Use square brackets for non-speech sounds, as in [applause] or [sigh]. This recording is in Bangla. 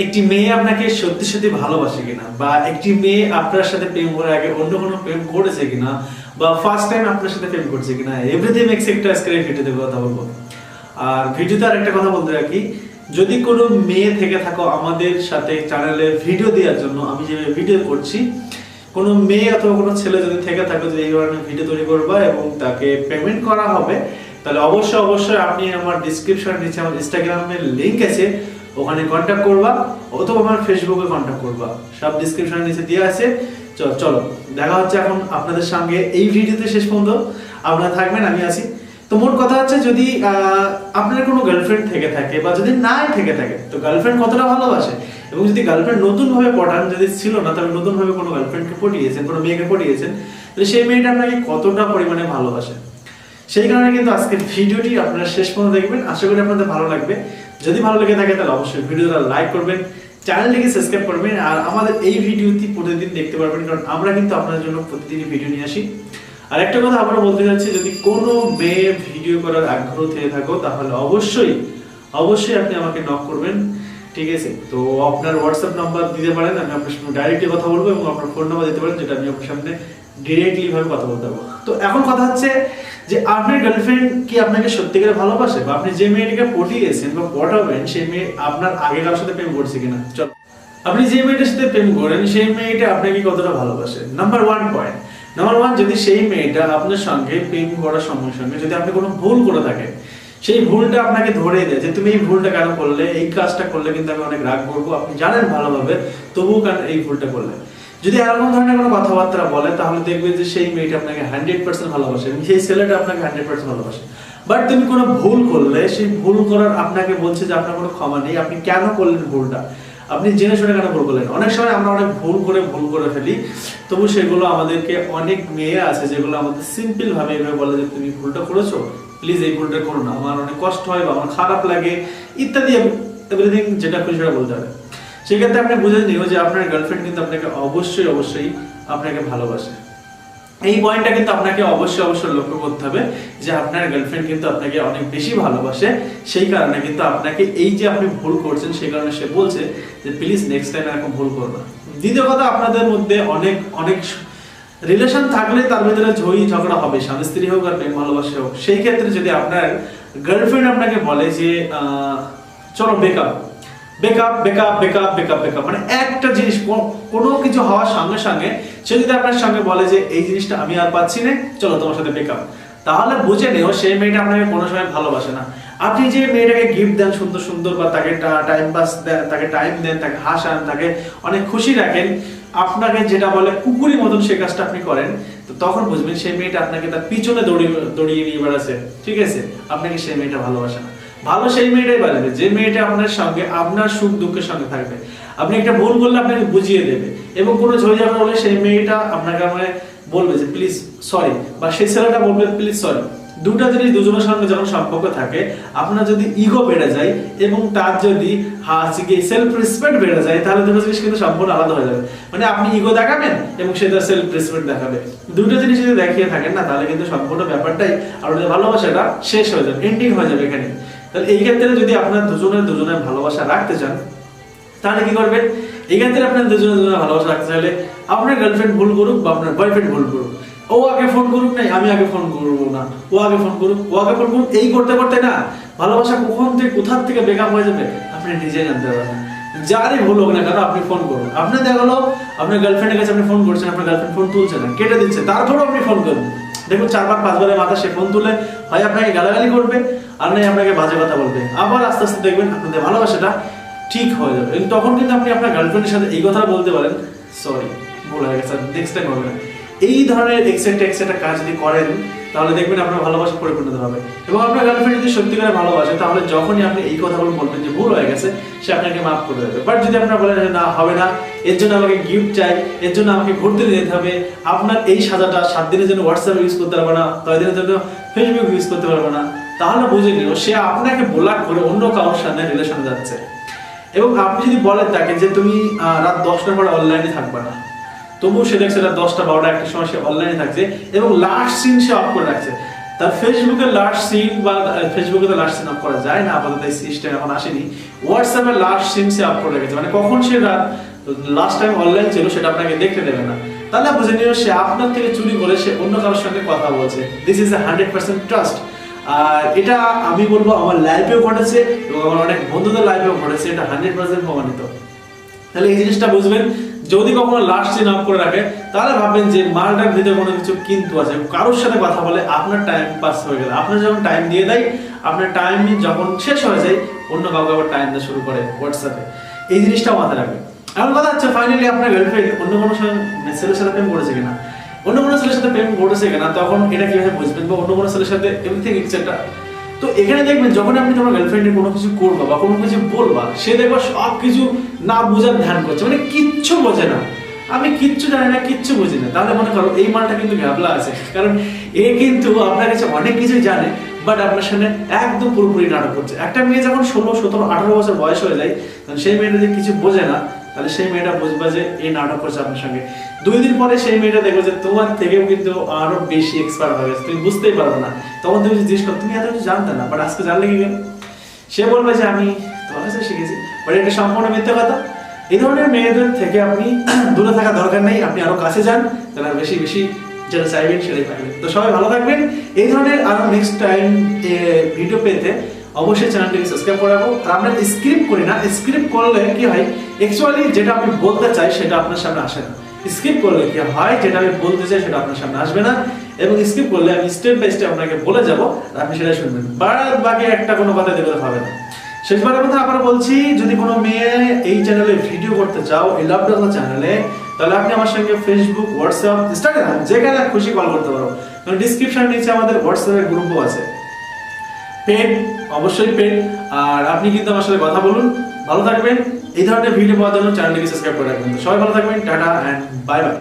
একটি মেয়ে আপনাকে সত্যি সত্যি ভালোবাসে কিনা? বা একটি মেয়ে আপনার সাথে প্রেম করার আগে অন্য কোনো প্রেম করেছে কিনা? বা ফার্স্ট টাইম আপনার সাথে প্রেম করছে কিনা? এভরিথিং একটা আজকের এই ভিডিওতে কথা বলব। আর ভিডিওতে আর একটা কথা বলতে রাখি, যদি কোনো মেয়ে থেকে থাকো আমাদের সাথে চ্যানেলে ভিডিও দেওয়ার জন্য, আমি যে ভিডিও করছি, কোনো মেয়ে অথবা কোনো ছেলে যদি থেকে থাকে যে এই ধরনের ভিডিও তৈরি করবা এবং তাকে পেমেন্ট করা হবে, তাহলে অবশ্যই অবশ্যই আপনি আমার ডিসক্রিপশন নিচে আমার ইনস্টাগ্রামের লিংক আছে। ওখানে কন্ট্যাক্ট করবা, অথবা আমার ফেসবুকে কন্ট্যাক্ট করবা। সব ডিসক্রিপশনের নিচে দেওয়া আছে। চল, দেখা হচ্ছে এখন আপনাদের সঙ্গে এই ভিডিওতে শেষ পর্যন্ত। আপনারা থাকবেন, আমি আছি। তো মোট কথা হচ্ছে যদি আপনার কোনো গার্লফ্রেন্ড থেকে থাকে বা যদি নাই থেকে থাকে, তো গার্লফ্রেন্ড কতটা ভালোবাসে? এবং যদি গার্লফ্রেন্ড নতুন ভাবে পটান যদি ছিল না, তাহলে নতুন ভাবে কোনো গার্লফ্রেন্ডকে পটিয়েছেন, কোনো মেয়েকে পটিয়েছেন, তাহলে সেই মেয়েটা আপনাকে কতটা পরিমাণে ভালোবাসে? সেই কারণে কিন্তু আজকের ভিডিওটি আপনারা শেষ পর্যন্ত দেখবেন। আশা করি আপনাদের ভালো লাগবে। যদি ভালো লেগে থাকে তাহলে অবশ্যই ভিডিওটা লাইক করবেন চ্যানেলটিকে সাবস্ক্রাইব করবেন, আর আমাদের এই ভিডিওটি প্রতিদিন দেখতে পারবেন, কারণ আমরা কিন্তু আপনাদের জন্য প্রতিদিনই ভিডিও নিয়ে আসি। আর একটা কথা আমরা বলতে চাচ্ছি, যদি কোনো মেয়ে ভিডিও করার আগ্রহ থেকে থাকো, তাহলে অবশ্যই অবশ্যই আপনি আমাকে নক করবেন, ঠিক আছে? তো আপনার হোয়াটসঅ্যাপ নাম্বার দিতে পারেন, আমি আপনার সঙ্গে ডাইরেক্টলি কথা বলব এবং আপনার ফোন নাম্বার দিতে পারেন, যেটা আমি আপনার সামনে ডিরেক্টলি ভাবে কথা বলতে পারব। তো এখন কথা হচ্ছে যে আপনার গার্লফ্রেন্ড কি আপনাকে সত্যিকারে ভালোবাসে? বা আপনি যে মেয়েটিকে পটিয়েছেন বা পটাবেন, সেই মেয়ে আপনার আগে কারোর সাথে প্রেম করছে কিনা? চল। আপনি যে মেয়েটার সাথে প্রেম করেন, সেই মেয়েটা আপনাকে কতটা ভালোবাসে? Number one point number one যদি সেই মেয়েটা আপনার সঙ্গে প্রেম করার সঙ্গে সঙ্গে যদি আপনি কোনো ভুল করে থাকেন, সেই ভুলটা আপনাকে ধরে দেয় যে তুমি এই ভুলটা কেন করলে? এই কাজটা করলে কিন্তু আমি অনেক রাগ করব। আপনি জানেন ভালোভাবে, তবুও কেন এই ভুলটা করলে যদি এরকম ধরনের কোনো কথাবার্তা বলে, তাহলে দেখবে যে সেই মেয়েটা আপনাকে হান্ড্রেড পার্সেন্ট ভালোবাসে এবং সেই ছেলেটা আপনাকে হান্ড্রেড পার্সেন্ট ভালোবাসে। বাট তুমি কোনো ভুল করলে, সেই ভুল করার আপনাকে বলছে যে আপনার কোনো ক্ষমা নেই। আপনি কেন করলেন ভুলটা? আপনি জেনে শুনে কেন ভুল করলেন? অনেক সময় আমরা অনেক ভুল করে ভুল করে ফেলি। তবু সেগুলো আমাদেরকে অনেক মেয়ে আছে, যেগুলো আমাদের সিম্পল ভাবে এভাবে বলে যে, তুমি ভুলটা করেছ? প্লিজ এই ভুলটা করো না। আমার অনেক কষ্ট হয় বা আমার খারাপ লাগে, ইত্যাদি এভরিথিং যেটা খুশি সেটা বলতে হবে। সেক্ষেত্রে আপনি বুঝে নিও যে আপনার গার্লফ্রেন্ড কিন্তু আপনাকে অবশ্যই অবশ্যই আপনাকে ভালোবাসে। এই পয়েন্টটা কিন্তু আপনাকে অবশ্যই অবশ্যই লক্ষ্য করতে হবে যে আপনার গার্লফ্রেন্ড কিন্তু আপনাকে অনেক বেশি ভালোবাসে। সেই কারণে কিন্তু আপনাকে এই যে আপনি ভুল করছেন, সেই কারণে সে বলছে যে প্লিজ নেক্সট টাইম এরকম ভুল করবে দ্বিতীয় কথা, আপনাদের মধ্যে অনেক অনেক রিলেশন থাকলে তার ভিতরে ঝই ঝগড়া হবে। স্বামী স্ত্রী হোক আর প্রেম, ভালোবাসা হোক। সেই ক্ষেত্রে যদি আপনার গার্লফ্রেন্ড আপনাকে বলে যে চলো breakup breakup breakup breakup breakup breakup মানে একটা জিনিস কোনো কিছু হওয়ার সঙ্গে সঙ্গে সে যদি আপনার সঙ্গে বলে যে, এই জিনিসটা আমি আর পাচ্ছি না, চলো তোমার সাথে বেকআপ তাহলে বুঝে নিও সেই মেয়েটা আপনাকে কোনো সময় ভালোবাসে না। আপনি যে মেয়েটাকে গিফট দেন সুন্দর সুন্দর বা তাকে টাইম পাস দেন, তাকে টাইম দেন, তাকে হাসান তাকে অনেক খুশি রাখেন, আপনাকে যেটা বলে কুকুরের মতন সে কাজটা আপনি করেন, তো তখন বুঝবেন সেই মেয়েটা আপনাকে তার পিছনে দৌড়িয়ে দৌড়িয়ে নিয়ে বেড়াচ্ছে। ঠিক আছে? আপনাকে সেই মেয়েটা ভালোবাসে না। ভালো সেই মেয়েটাই বাড়বে যে মেয়েটা আপনার সঙ্গে, আপনার সুখ দুঃখের সঙ্গে থাকবে। আপনি একটা ভুল করলে আপনাকে বুঝিয়ে দেবে। এবং কোনো ঝগড়া হলে সেই মেয়েটা আপনাকে মানে বলবে যে, প্লিজ সরি বা সেই ছেলেটা বলবে, প্লিজ সরি দুটা জিনিস দুজনের সঙ্গে যখন সম্পর্ক থাকে, আপনার যদি ইগো বেড়ে যায় এবং তার যদি হাসিকে সেলফ রেসপেক্ট বেড়ে যায়, তাহলে দুটো জিনিস কিন্তু সম্পূর্ণ আলাদা হয়ে যাবে। মানে আপনি ইগো দেখাবেন এবং সে তার সেলফ রেসপেক্ট দেখাবে। দুটো জিনিস যদি দেখিয়ে থাকেন না, তাহলে কিন্তু সম্পূর্ণ ব্যাপারটাই আপনাদের ভালোবাসাটা শেষ হয়ে যাবে এন্ডিং হয়ে যাবে এখানে। তাহলে এই ক্ষেত্রে যদি আপনার দুজনের দুজনের ভালোবাসা রাখতে চান, তাহলে কি করবেন? এই ক্ষেত্রে আপনার দুজনের দুজনের ভালোবাসা রাখতে চাইলে আপনার গার্লফ্রেন্ড ভুল করুক বা আপনার বয়ফ্রেন্ড ভুল করুক। ও আগে ফোন করুক নাই, আমি আগে ফোন করব না। ও আগে ফোন করুক, ও আগে ফোন করুক, এই করতে করতে না, ভালোবাসা কখন থেকে কোথার থেকে বেকআপ হয়ে যাবে? আপনি নিজে জানতে পারবেন। যারই ভুল হোক না কেন, আপনি ফোন করুন। আপনি দেখা গেলো, আপনার গার্লফ্রেন্ডের কাছে আপনি ফোন করছেন, আপনার গার্লফ্রেন্ড ফোন তুলছে না, কেটে দিচ্ছে, তারপরেও আপনি ফোন করুন। দেখুন, চারবার, পাঁচবারের মাথা সে ফোন তুলে হয় আপনাকে গালাগালি করবে? আর নয় আপনাকে বাজে কথা বলবে। আবার আস্তে আস্তে দেখবেন, আপনাদের ভালোবাসাটা ঠিক হয়ে যাবে। কিন্তু তখন কিন্তু আপনি আপনার গার্লফ্রেন্ডের সাথে এই কথা বলতে পারেন সরি ভুল হয়ে গেছে নেক্সট টাইম হবে না। এই ধরনের এক্সেট্রা এক্সেট্রা কাজ যদি করেন তাহলে দেখবেন আপনার ভালোবাসা পরিপূর্ণতা হবে। এবং আপনার গার্লফ্রেন্ড যদি সত্যিকারে ভালোবাসে, তাহলে যখনই আপনি এই কথাগুলো বলবেন যে ভুল হয়ে গেছে, সে আপনাকে মাফ করে দেবে। বাট যদি আপনার বলেন না, হবে না, এর জন্য আমাকে গিফট চাই, এর জন্য আমাকে ঘুরতে যেতে হবে, আপনার এই সাজাটা সাত দিনের জন্য হোয়াটসঅ্যাপ ইউজ করতে পারবে না, ছয় দিনের জন্য ফেসবুক ইউজ করতে পারবে না, তাহলে বুঝে নিও সে আপনাকে ব্লক করে অন্য কারোর সাথে রিলেশনে যাচ্ছে। এবং আপনি যদি বলেন তাকে যে তুমি রাত দশটার পরে অনলাইনে থাকবে না তবুও সে দেখছে রাত দশটা, বারোটা, একটা সময় সে অনলাইনে থাকছে এবং লাস্ট সিন সে অফ করে রাখছে। তার ফেসবুকের লাস্ট সিন বা ফেসবুকে তো লাস্ট সিন আপ করা যায় না, আপাতত এই সিস্টেম এখন আসেনি। হোয়াটসঅ্যাপে লাস্ট সিন সে আপ করে রেখেছে। মানে কখন সে লাস্ট টাইম অনলাইন ছিল সেটা আপনাকে দেখতে দেবে না। তাহলে বুঝে নিও সে আপনার থেকে চুরি করে সে অন্য কারোর সঙ্গে কথা বলছে। This is a hundred percent trust আর এটা আমি বলব আমার লাইফেও ঘটেছে এবং আমার অনেক বন্ধুদের লাইফেও ঘটেছে, এটা হান্ড্রেড পার্সেন্ট প্রমাণিত। তাহলে এই জিনিসটা বুঝবেন যদি কখনো লাস্ট আপ করে রাখে, তাহলে ভাববেন যে মালটার ভিতরে কোনো কিছু কিন্তু আছে। কারোর সাথে কথা বলে আপনার টাইম পাস হয়ে গেল। আপনার যখন টাইম দিয়ে দেয়, আপনার টাইম যখন শেষ হয়ে যায়, অন্য কাউকে আবার টাইম দেওয়া শুরু করে হোয়াটসঅ্যাপে এই জিনিসটাও মাথায় রাখবে এমন কথা হচ্ছে ফাইনালি আপনার গার্লফ্রেন্ড অন্য কোনো ছেলের সাথে প্রেম করেছে কিনা? অন্য কোনো ছেলের সাথে প্রেম করেছে কিনা? তখন এটা কীভাবে বুঝবেন? বা অন্য কোনো ছেলের সাথে এভরিথিং এক্সেট্রা তো এখানে দেখবেন যখন আপনি তোমার গার্লফ্রেন্ডের কোনো কিছু করবা বা কোনো কিছু বলবা, সে দেখবা সব কিছু না বোঝার ধ্যান করছে। মানে কিচ্ছু বোঝে না। আমি কিচ্ছু জানি না, কিচ্ছু বুঝি না। তাহলে মনে করো এই মালটা কিন্তু ঘাবলা আছে। কারণ এ কিন্তু আপনার কাছে অনেক কিছু জানে বাট আপনার সামনে একদম পুরোপুরি নাটক করছে। একটা মেয়ে যখন ষোলো, সতেরো, আঠারো বছর বয়স হয়ে যায় সেই মেয়েটা যে কিছু বোঝে না তাহলে সেই মেয়েটা বুঝবে যে এই নাটক করছে আপনার সঙ্গে। দুই দিন পরে সেই মেয়েটা দেখবে যে তোমার থেকেও কিন্তু আরও বেশি এক্সপার্ট হয়ে গেছে। তুমি বুঝতেই পারবে না। তখন তুমি জিজ্ঞেস করো, তুমি এত কিছু জানতে না বাট আজকে জানলে কি সে বলবে যে, আমি তোমার কাছে শিখেছি। বাট এটা সম্পূর্ণ মিথ্যে কথা। এই ধরনের মেয়েদের থেকে আপনি [clears throat] দূরে থাকা দরকার নেই। আপনি আরও কাছে যান, তাহলে বেশি বেশি যেটা চাইবেন সেটাই পাবেন। তো সবাই ভালো থাকবেন। এই ধরনের আরও নেক্সট টাইম ভিডিও পেতে অবশ্যই চ্যানেলটিকে সাবস্ক্রাইব করে রাখো। আর আমরা স্ক্রিপ্ট করি না স্ক্রিপ্ট করলে কি হয় অ্যাকচুয়ালি যেটা আমি বলতে চাই সেটা আপনার সামনে আসে না। স্কিপ করলে কি হয়, যেটা আমি বলতে চাই সেটা আপনার সামনে আসবে না। এবং স্কিপ করলে আমি স্টেপ বাই স্টেপ আপনাকে বলে যাব, আর আপনি সেটা শুনবেন। বাদ বাকি একটা কোনো কথা দেবে হবে না। শেষবারের কথা আবার বলছি, যদি কোনো মেয়ে এই চ্যানেলে ভিডিও করতে চাও, এই লাভ ডাকলা চ্যানেলে তাহলে আপনি আমার সঙ্গে ফেসবুক হোয়াটসঅ্যাপ ইনস্টাগ্রাম যেখানে খুশি কল করতে পারো। কারণ ডিসক্রিপশন নিচে আমাদের হোয়াটসঅ্যাপের গ্রুপও আছে। পেড অবশ্যই পেড আর আপনি কিন্তু আমার সাথে কথা বলুন। ভালো থাকবেন। এই ধরনের ভিডিও পাওয়ার জন্য চ্যানেলটিকে সাবস্ক্রাইব করে রাখবেন। সবাই ভালো থাকবেন। Tata and bye bye